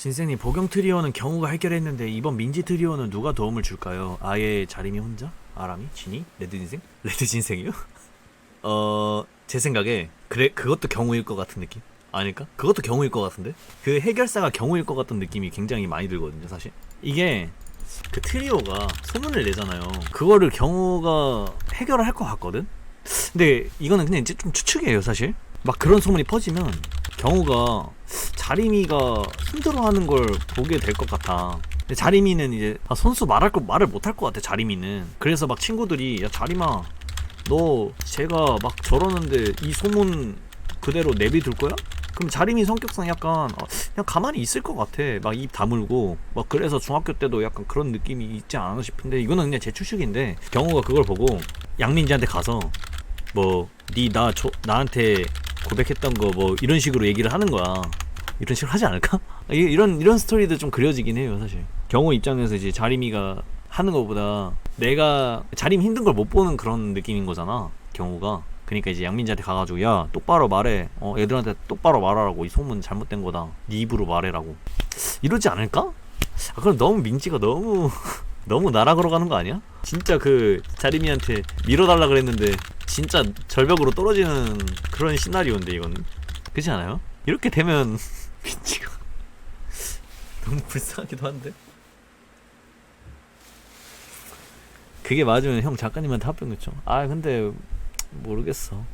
진생님 보경 트리오는 경우가 해결했는데 이번 민지 트리오는 누가 도움을 줄까요? 아예 자림이 혼자? 아람이? 진이? 레드 진생? 레드 진생이요? 어... 제 생각에 그래 그것도 경우일 것 같은 느낌? 아닐까? 그것도 경우일 것 같은데? 그 해결사가 경우일 것 같은 느낌이 굉장히 많이 들거든요 사실 이게 그 트리오가 소문을 내잖아요 그거를 경우가 해결을 할 것 같거든? 근데 이거는 그냥 이제 좀 추측이에요 사실 막 그런 소문이 퍼지면 경우가 자리미가 힘들어하는 걸 보게 될 것 같아. 근데 자리미는 이제 아, 선수 말할 거 말을 못 할 것 같아. 자리미는. 그래서 막 친구들이 야 자리마 너 제가 막 저러는데 이 소문 그대로 내비둘 거야? 그럼 자리미 성격상 약간 어, 그냥 가만히 있을 것 같아. 막 입 다물고 막 그래서 중학교 때도 약간 그런 느낌이 있지 않나 싶은데 이거는 그냥 제 추측인데 경호가 그걸 보고 양민지한테 가서 뭐 니 나 나한테 고백했던 거 뭐 이런 식으로 얘기를 하는 거야. 이런 식으로 하지 않을까? 이- 이런 이런 스토리도 좀 그려지긴 해요, 사실. 경호 입장에서 이제 자림이가 하는 것보다 내가 자림 힘든 걸 못 보는 그런 느낌인 거잖아, 경호가. 그러니까 이제 양민지한테 가가지고 야 똑바로 말해, 어 애들한테 똑바로 말하라고 이 소문 잘못된 거다, 네 입으로 말해라고. 이러지 않을까? 아 그럼 너무 민지가 너무 너무 나락으로 가는 거 아니야? 진짜 그 자림이한테 밀어달라 그랬는데 진짜 절벽으로 떨어지는 그런 시나리오인데 이거는 그렇지 않아요? 이렇게 되면 민지가. 너무 불쌍하기도 한데? 그게 맞으면 형 작가님한테 합병 요청. 아 근데 모르겠어